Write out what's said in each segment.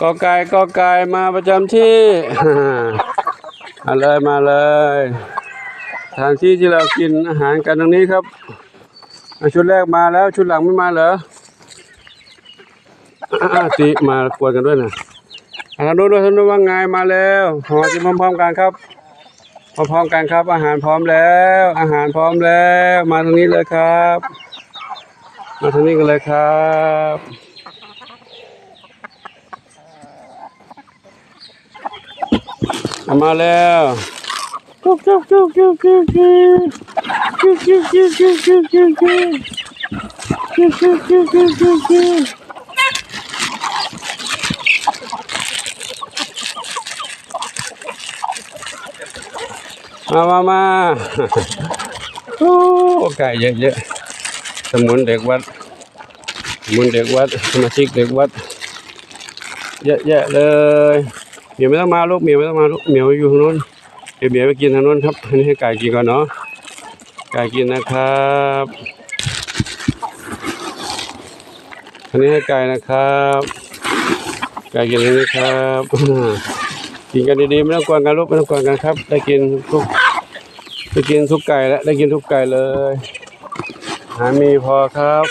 กอไก่กอไก่มาประจำที่ มาเลยมาเลยสถานที่ที่เรากินอาหารกันตรงนี้ครับชุดแรกมาแล้วชุดหลังไม่มาเหรอติมากวนกันด้วยนะอาหารนู้นด้วยท่านนู้นว่าไงมาแล้วหอกินพร้อมๆกันครับพร้อมๆกันครับ อาหารพร้อมแล้ว อาหารพร้อมแล้ว มาทางนี้เลยครับ มาทางนี้กันเลยครับ เอามาแล้วกุ๊กกุ๊กกุ๊กกุ๊กกุ๊กกุ๊กกุ๊กกุ๊กกุ๊กกุ๊กกุ๊กกุ๊กกุ๊กกุ๊กกุ๊กกุ๊กกุ๊กกุ๊กกุ๊กมามามาโอ้ไก่เยอะๆสมุนเด็กวัดมุนเด็กวัดสมาชิกเด็กวัด เยอะแยะเลย เหมียวไม่ต้องมาลูกเหมียวไม่ต้องมาลูกเหมียวอยู่ทางนู้นเดี๋ยวเหมียวไปกินทางนู้นครับอันนี้ให้ไก่กินก่อนเนาะไก่กินนะครับอันนี้ให้ไก่นะครับไก่กินอันนี้ครับกินกันดีๆไม่ต้องกวนกันลูกไม่ต้องกวนกันครับ ได้กินทุกได้กินทุกไก่แล้วได้กินทุกไก่เลยอาหารมีพอครับ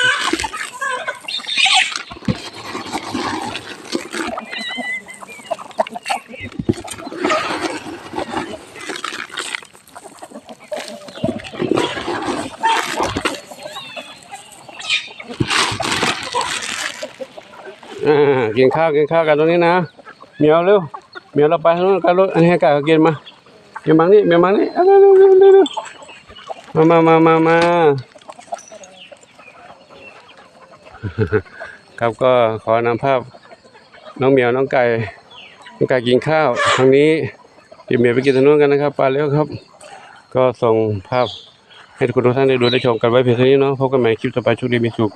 อ่ากินข้าวกินข้าวกันตรงนี้นะเมียวเร็วเมียวเราไปทางนู้นกันลูกอันนี้ให้ไก่เขากินมาเมียวมังนี่เมียวมังนี่เอาเร็วเร็วเร็วเร็วมามามามามาครับก็ขอนำภาพน้องเมียวน้องไก่น้องไก่กินข้าวทางนี้พี่เมียวไปกินทางนู้นกันนะครับไปเร็วครับ ก็ส่งภาพให้ทุกคนทุกท่านได้ดูได้ชมกันไว้เพียงเท่านี้เนาะพบกันใหม่คลิปต่อไปโชคดีมีสุข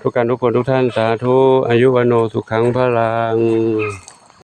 ทุกการทุกคนทุกท่านสาธุอายุวโนสุขังพลัง